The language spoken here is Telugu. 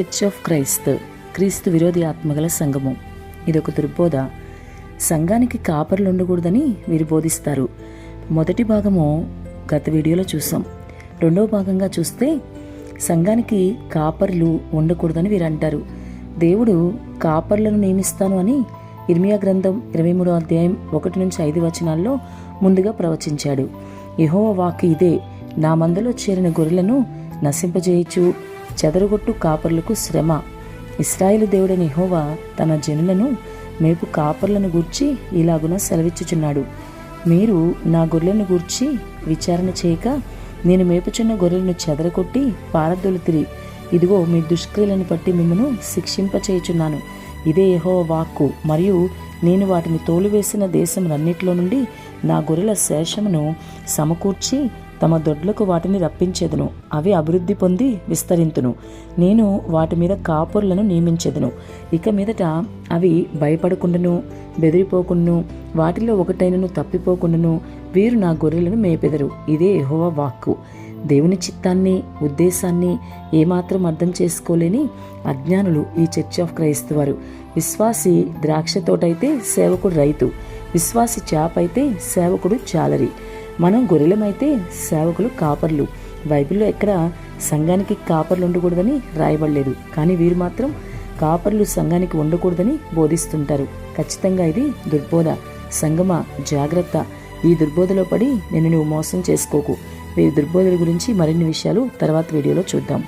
చర్చ్ ఆఫ్ క్రైస్త్ క్రీస్తు విరోధి ఆత్మగల సంఘము. ఇదొక దుర్బోధ. సంఘానికి కాపర్లు ఉండకూడదని వీరు బోధిస్తారు. మొదటి భాగము గత వీడియోలో చూసాం. రెండవ భాగంగా చూస్తే సంఘానికి కాపర్లు ఉండకూడదని వీరు అంటారు. దేవుడు కాపర్లను నియమిస్తాను అని ఇర్మియా గ్రంథం ఇరవై మూడో అధ్యాయం ఒకటి నుంచి ఐదు వచనాల్లో ముందుగా ప్రవచించాడు. యెహోవా వాక్ ఇదే. నా మందలో చేరిన గొర్రెలను నశింపజేయచ్చు చెదరగొట్టు కాపర్లకు శ్రమ. ఇస్రాయిలు దేవుడైన యెహోవా తన జనులను మేపు కాపర్లను గూర్చి ఇలాగున సెలవిచ్చుచున్నాడు. మీరు నా గొర్రెలను గూర్చి విచారణ చేయక నేను మేపుచున్న గొర్రెలను చెదరగొట్టి పారదొలితిరి ఇదిగో మీ దుష్క్రియలను బట్టి మిమ్మను శిక్షింపచేయుచున్నాను ఇదే యెహో వాక్కు. మరియు నేను వాటిని తోలువేసిన దేశములన్నిటిలో నుండి నా గొర్రెల శేషమును సమకూర్చి తమ దొడ్లకు వాటిని రప్పించెదను. అవి అభివృద్ధి పొంది విస్తరింతును. నేను వాటి మీద కాపుర్లను నియమించెదను. ఇక మీదట అవి భయపడకుండాను బెదిరిపోకుండాను వాటిలో ఒకటైనను తప్పిపోకుండాను. వీరు నా గొర్రెలను మేపెదరు. ఇదే యెహోవా వాక్కు. దేవుని చిత్తాన్ని ఉద్దేశాన్ని ఏమాత్రం అర్థం చేసుకోలేని అజ్ఞానులు ఈ చర్చ్ ఆఫ్ క్రైస్తవారు విశ్వాసి ద్రాక్ష తోటైతే సేవకుడు రైతు. విశ్వాసి చేప అయితే సేవకుడు చాలరి. మనం గొర్రెలమైతే సేవకులు కాపర్లు. బైబిల్లో ఎక్కడ సంఘానికి కాపర్లు ఉండకూడదని రాయబడలేదు. కానీ వీరు మాత్రం కాపర్లు సంఘానికి ఉండకూడదని బోధిస్తుంటారు. ఖచ్చితంగా ఇది దుర్బోధ సంగమ జాగ్రత్త. ఈ దుర్బోధలో పడి నేను నువ్వు మోసం చేసుకోకు. వీరి దుర్బోధల గురించి మరిన్ని విషయాలు తర్వాత వీడియోలో చూద్దాం.